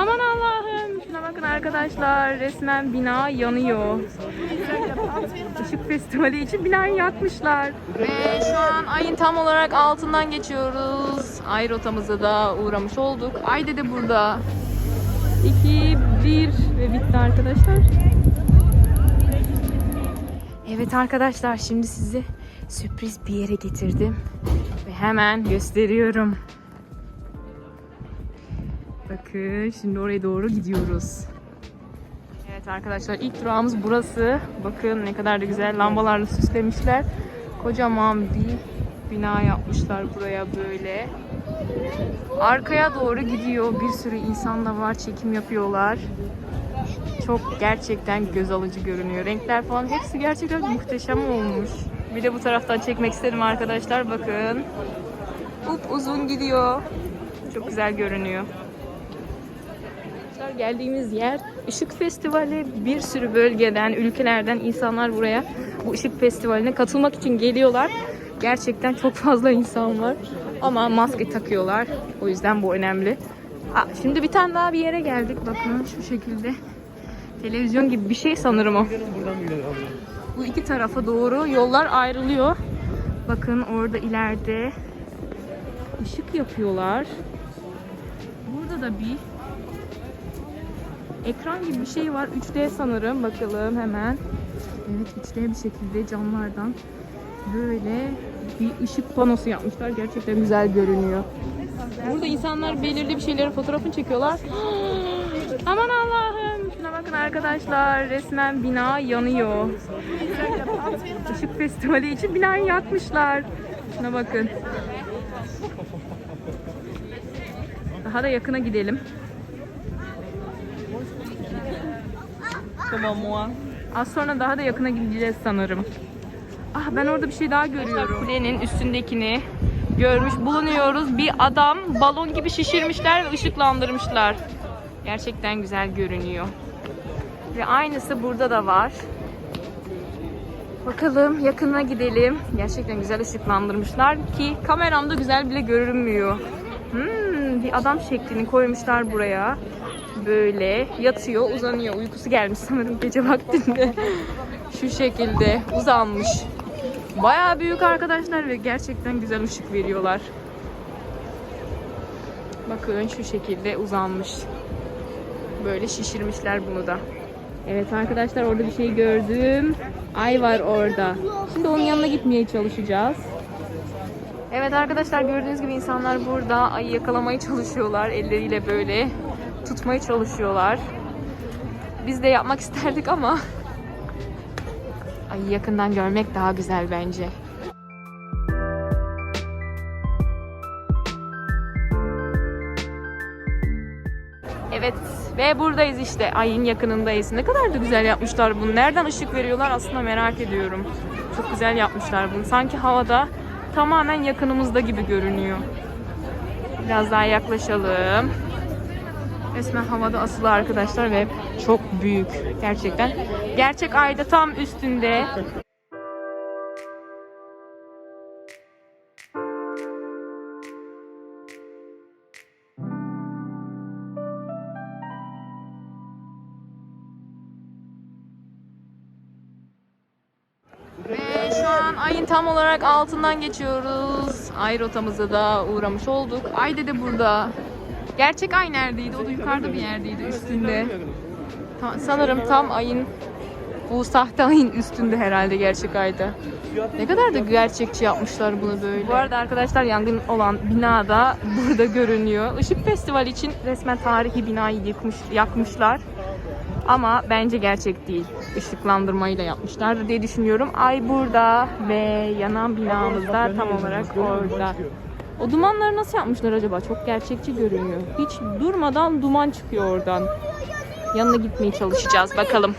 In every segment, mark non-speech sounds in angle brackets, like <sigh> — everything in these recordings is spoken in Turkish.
Aman Allah'ım. Şuna bakın arkadaşlar. Resmen bina yanıyor. Işık Festivali için binayı yakmışlar. Ve şu an ayın tam olarak altından geçiyoruz. Ay rotamıza da uğramış olduk. Ay de burada. 2, 1 ve bitti arkadaşlar. Evet arkadaşlar şimdi sizi sürpriz bir yere getirdim. Ve hemen gösteriyorum. Bakın şimdi oraya doğru gidiyoruz. Evet arkadaşlar ilk durağımız burası. Bakın ne kadar da güzel lambalarla süslemişler. Kocaman bir bina yapmışlar buraya böyle. Arkaya doğru gidiyor. Bir sürü insan da var. Çekim yapıyorlar. Çok gerçekten göz alıcı görünüyor. Renkler falan hepsi gerçekten muhteşem olmuş. Bir de bu taraftan çekmek istedim arkadaşlar. Bakın. Up uzun gidiyor. Çok güzel görünüyor. Arkadaşlar geldiğimiz yer Işık Festivali. Bir sürü bölgeden, ülkelerden insanlar buraya bu Işık Festivali'ne katılmak için geliyorlar. Gerçekten çok fazla insan var. Ama maske takıyorlar. O yüzden bu önemli. Aa, şimdi bir tane daha bir yere geldik. Bakın şu şekilde. Televizyon gibi bir şey sanırım o. Bu iki tarafa doğru yollar ayrılıyor. Bakın orada ileride ışık yapıyorlar. Burada da bir ekran gibi bir şey var. 3D sanırım. Bakalım hemen. Evet 3D bir şekilde camlardan böyle bir ışık panosu yapmışlar. Gerçekten güzel görünüyor. Burada insanlar belirli bir şeylerin fotoğrafını çekiyorlar. <gasps> Aman Allah'ım. Şuna bakın arkadaşlar. Resmen bina yanıyor. Işık Festivali için binayı yakmışlar. Şuna bakın. Daha da yakına gidelim. Az sonra daha da yakına gideceğiz sanırım. Ah ben orada bir şey daha görüyorum. Kulenin üstündekini görmüş bulunuyoruz. Bir adam balon gibi şişirmişler ve ışıklandırmışlar. Gerçekten güzel görünüyor. Ve aynısı burada da var. Bakalım yakına gidelim. Gerçekten güzel ışıklandırmışlar ki kameramda güzel bile görünmüyor. Hmm, bir adam şeklini koymuşlar buraya. Böyle yatıyor, uzanıyor. Uykusu gelmiş sanırım gece vaktinde. Şu şekilde uzanmış. Bayağı büyük arkadaşlar ve gerçekten güzel ışık veriyorlar. Bakın şu şekilde uzanmış. Böyle şişirmişler bunu da. Evet arkadaşlar orada bir şey gördüm. Ay var orada. Şimdi onun yanına gitmeye çalışacağız. Evet arkadaşlar gördüğünüz gibi insanlar burada ayı yakalamaya çalışıyorlar. Elleriyle böyle tutmaya çalışıyorlar. Biz de yapmak isterdik ama ayı yakından görmek daha güzel bence. Evet ve buradayız işte ayın yakınındayız. Ne kadar da güzel yapmışlar bunu. Nereden ışık veriyorlar aslında merak ediyorum. Çok güzel yapmışlar bunu. Sanki havada tamamen yakınımızda gibi görünüyor. Biraz daha yaklaşalım. Resmen havada asılı arkadaşlar ve çok büyük gerçekten. Gerçek ayda tam üstünde. Ve şu an ayın tam olarak altından geçiyoruz. Ay rotamıza da uğramış olduk. Ay de burada. Gerçek ay neredeydi? O da yukarıda bir yerdeydi üstünde. Ta- sanırım tam ayın bu sahte ayın üstünde herhalde gerçek ayda. Ne kadar da gerçekçi yapmışlar bunu böyle. Bu arada arkadaşlar yangın olan binada <laughs> burada görünüyor. Işık Festivali için resmen tarihi binayı yıkmış, yakmışlar. Ama bence gerçek değil. Işıklandırmayla yapmışlar diye düşünüyorum. Ay burada ve yanan binamız da tam olarak orada. O dumanları nasıl yapmışlar acaba? Çok gerçekçi görünüyor. Hiç durmadan duman çıkıyor oradan. Yanına gitmeye çalışacağız bakalım.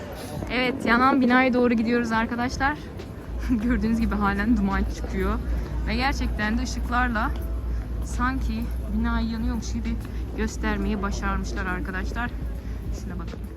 Evet yanan binaya doğru gidiyoruz arkadaşlar. <laughs> Gördüğünüz gibi halen duman çıkıyor. Ve gerçekten de ışıklarla sanki bina yanıyormuş gibi göstermeyi başarmışlar arkadaşlar. Şuna bakın.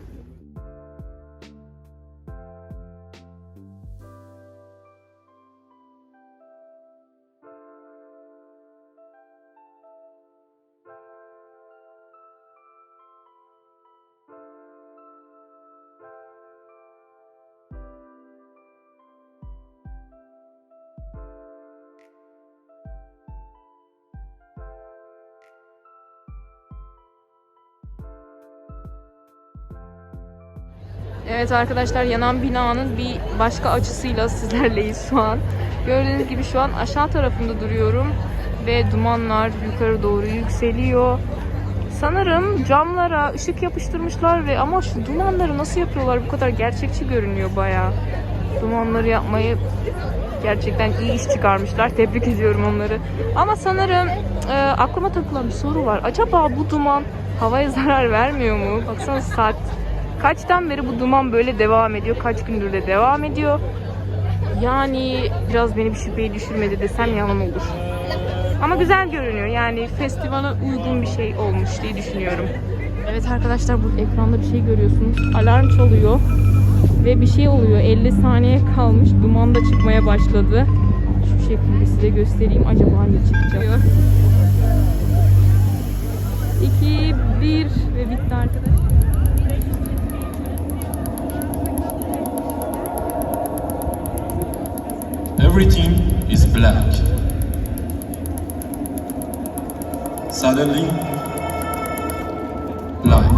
Evet arkadaşlar yanan binanın bir başka açısıyla sizlerleyiz şu an. Gördüğünüz gibi şu an aşağı tarafında duruyorum ve dumanlar yukarı doğru yükseliyor. Sanırım camlara ışık yapıştırmışlar ve ama şu dumanları nasıl yapıyorlar bu kadar gerçekçi görünüyor bayağı. Dumanları yapmayı gerçekten iyi iş çıkarmışlar. Tebrik ediyorum onları. Ama sanırım e, aklıma takılan bir soru var. Acaba bu duman havaya zarar vermiyor mu? Baksana saat kaçtan beri bu duman böyle devam ediyor? Kaç gündür de devam ediyor? Yani biraz beni bir şüpheye düşürmedi desem yalan olur. Ama güzel görünüyor. Yani festivale uygun bir şey olmuş diye düşünüyorum. Evet arkadaşlar bu ekranda bir şey görüyorsunuz. Alarm çalıyor. Ve bir şey oluyor. 50 saniye kalmış. Duman da çıkmaya başladı. Şu şekilde size göstereyim. Acaba ne çıkacak? 2, 1 ve bitti arkadaşlar. Everything is black. Suddenly, light.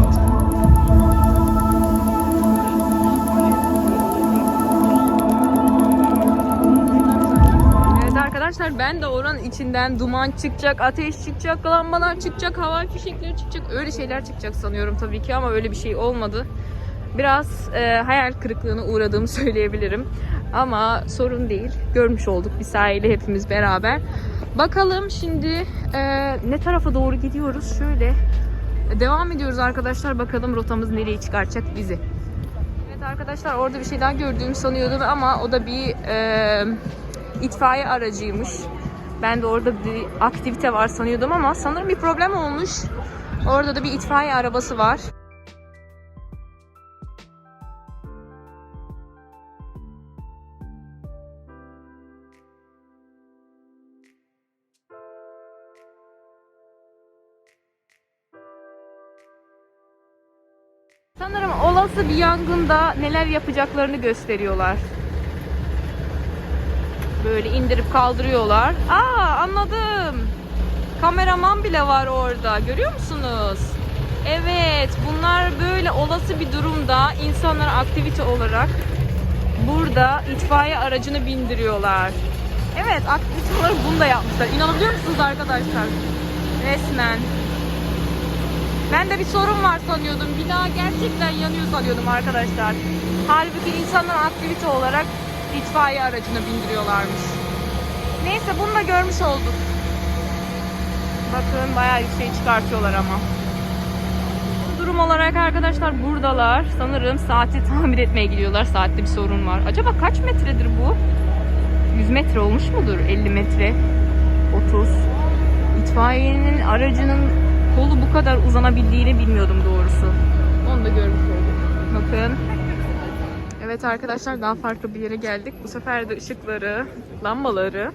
Evet arkadaşlar ben de oranın içinden duman çıkacak, ateş çıkacak, lambalar çıkacak, hava fişekleri çıkacak. Öyle şeyler çıkacak sanıyorum tabii ki ama öyle bir şey olmadı. Biraz e, hayal kırıklığına uğradığımı <laughs> söyleyebilirim. Ama sorun değil. Görmüş olduk bir sahile hepimiz beraber. Bakalım şimdi e, ne tarafa doğru gidiyoruz? Şöyle devam ediyoruz arkadaşlar. Bakalım rotamız nereye çıkaracak bizi. Evet arkadaşlar orada bir şey daha gördüğümü sanıyordum ama o da bir e, itfaiye aracıymış. Ben de orada bir aktivite var sanıyordum ama sanırım bir problem olmuş. Orada da bir itfaiye arabası var. Olası bir yangında neler yapacaklarını gösteriyorlar. Böyle indirip kaldırıyorlar. Aa anladım. Kameraman bile var orada. Görüyor musunuz? Evet, bunlar böyle olası bir durumda insanlar aktivite olarak burada itfaiye aracını bindiriyorlar. Evet, aktivite olarak bunu da yapmışlar. İnanabiliyor musunuz arkadaşlar? Resmen. Ben de bir sorun var sanıyordum. Bina gerçekten yanıyor sanıyordum arkadaşlar. Halbuki insanlar aktivite olarak itfaiye aracını bindiriyorlarmış. Neyse bunu da görmüş olduk. Bakın bayağı yükseğe çıkartıyorlar ama. Durum olarak arkadaşlar buradalar. Sanırım saati tamir etmeye gidiyorlar. Saatte bir sorun var. Acaba kaç metredir bu? 100 metre olmuş mudur? 50 metre? 30. İtfaiyenin aracının kolu bu kadar uzanabildiğini bilmiyordum doğrusu. Onu da görmüş olduk. Bakın. Evet arkadaşlar daha farklı bir yere geldik. Bu sefer de ışıkları, lambaları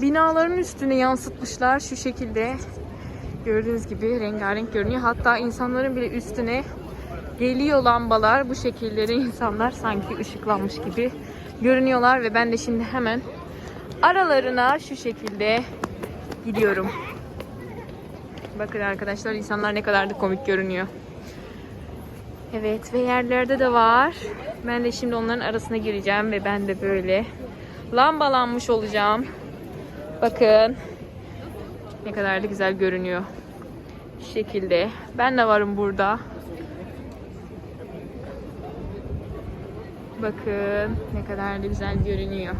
binaların üstüne yansıtmışlar şu şekilde. Gördüğünüz gibi rengarenk görünüyor. Hatta insanların bile üstüne geliyor lambalar. Bu şekilleri insanlar sanki ışıklanmış gibi görünüyorlar ve ben de şimdi hemen aralarına şu şekilde gidiyorum. Bakın arkadaşlar insanlar ne kadar da komik görünüyor. Evet ve yerlerde de var. Ben de şimdi onların arasına gireceğim ve ben de böyle lambalanmış olacağım. Bakın ne kadar da güzel görünüyor. Şu şekilde. Ben de varım burada. Bakın ne kadar da güzel görünüyor.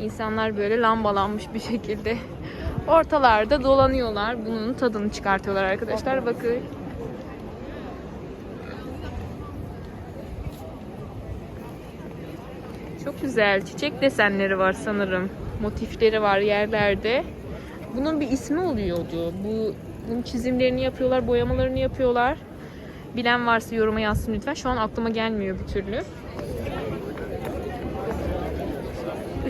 İnsanlar böyle lambalanmış bir şekilde ortalarda dolanıyorlar. Bunun tadını çıkartıyorlar arkadaşlar. Bakın. Çok güzel. Çiçek desenleri var sanırım. Motifleri var yerlerde. Bunun bir ismi oluyordu. Bu bunun çizimlerini yapıyorlar, boyamalarını yapıyorlar. Bilen varsa yoruma yazsın lütfen. Şu an aklıma gelmiyor bir türlü.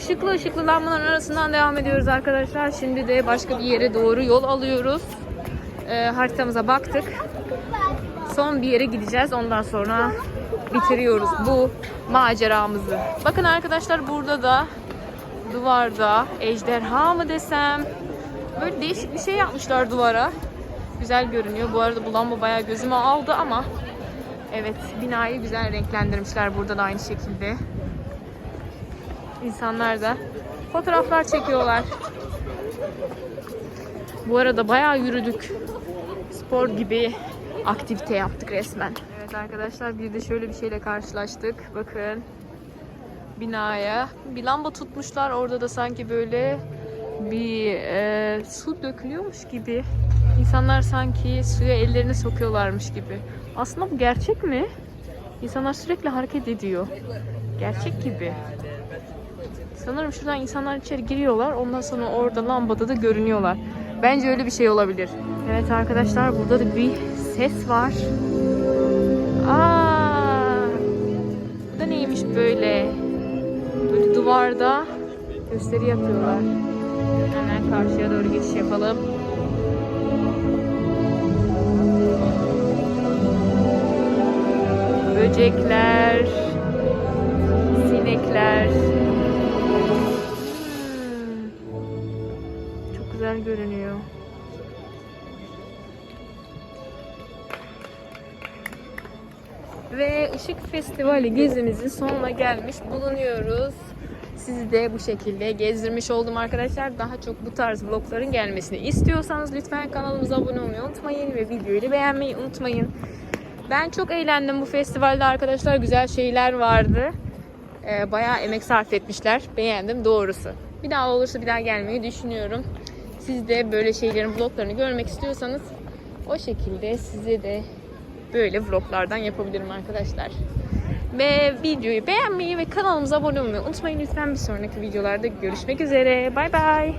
Işıklı ışıklı lambaların arasından devam ediyoruz arkadaşlar. Şimdi de başka bir yere doğru yol alıyoruz. Ee, haritamıza baktık. Son bir yere gideceğiz. Ondan sonra bitiriyoruz bu maceramızı. Bakın arkadaşlar burada da duvarda ejderha mı desem böyle değişik bir şey yapmışlar duvara. Güzel görünüyor. Bu arada bu lamba bayağı gözüme aldı ama Evet, binayı güzel renklendirmişler burada da aynı şekilde. İnsanlar da fotoğraflar çekiyorlar. Bu arada bayağı yürüdük. Spor gibi aktivite yaptık resmen. Evet arkadaşlar bir de şöyle bir şeyle karşılaştık. Bakın binaya bir lamba tutmuşlar. Orada da sanki böyle bir e, su dökülüyormuş gibi. İnsanlar sanki suya ellerini sokuyorlarmış gibi. Aslında bu gerçek mi? İnsanlar sürekli hareket ediyor. Gerçek gibi. Sanırım şuradan insanlar içeri giriyorlar. Ondan sonra orada lambada da görünüyorlar. Bence öyle bir şey olabilir. Evet arkadaşlar burada da bir ses var. Aa! Bu da neymiş böyle? Böyle duvarda gösteri yapıyorlar. Hemen karşıya doğru geçiş yapalım. Böcekler, sinekler. Güzel görünüyor. Ve Işık Festivali gezimizin sonuna gelmiş bulunuyoruz. Sizi de bu şekilde gezdirmiş oldum arkadaşlar. Daha çok bu tarz vlogların gelmesini istiyorsanız lütfen kanalımıza abone olmayı unutmayın ve videoyu beğenmeyi unutmayın. Ben çok eğlendim bu festivalde arkadaşlar. Güzel şeyler vardı. Ee, bayağı emek sarf etmişler. Beğendim doğrusu. Bir daha olursa bir daha gelmeyi düşünüyorum. Siz de böyle şeylerin vloglarını görmek istiyorsanız o şekilde size de böyle vloglardan yapabilirim arkadaşlar. Ve videoyu beğenmeyi ve kanalımıza abone olmayı unutmayın lütfen. Bir sonraki videolarda görüşmek üzere. Bay bay.